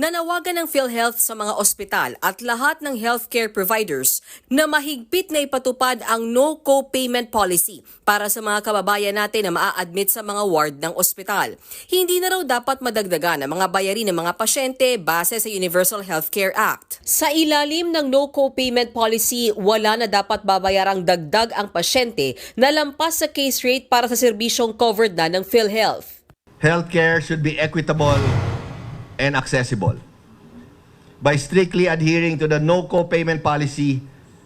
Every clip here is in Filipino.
Nanawagan ng PhilHealth sa mga ospital at lahat ng healthcare providers na mahigpit na ipatupad ang no co-payment policy para sa mga kababayan natin na maa-admit sa mga ward ng ospital. Hindi na raw dapat madagdagan ang mga bayarin ng mga pasyente base sa Universal Healthcare Act. Sa ilalim ng no co-payment policy, wala na dapat babayarang dagdag ang pasyente na lampas sa case rate para sa serbisyong covered na ng PhilHealth. healthcare should be equitable and accessible. By strictly adhering to the no co-payment policy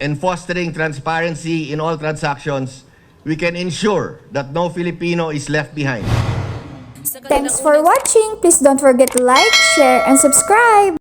and fostering transparency in all transactions, we can ensure that no Filipino is left behind. Thanks for watching! Please don't forget to like, share, and subscribe!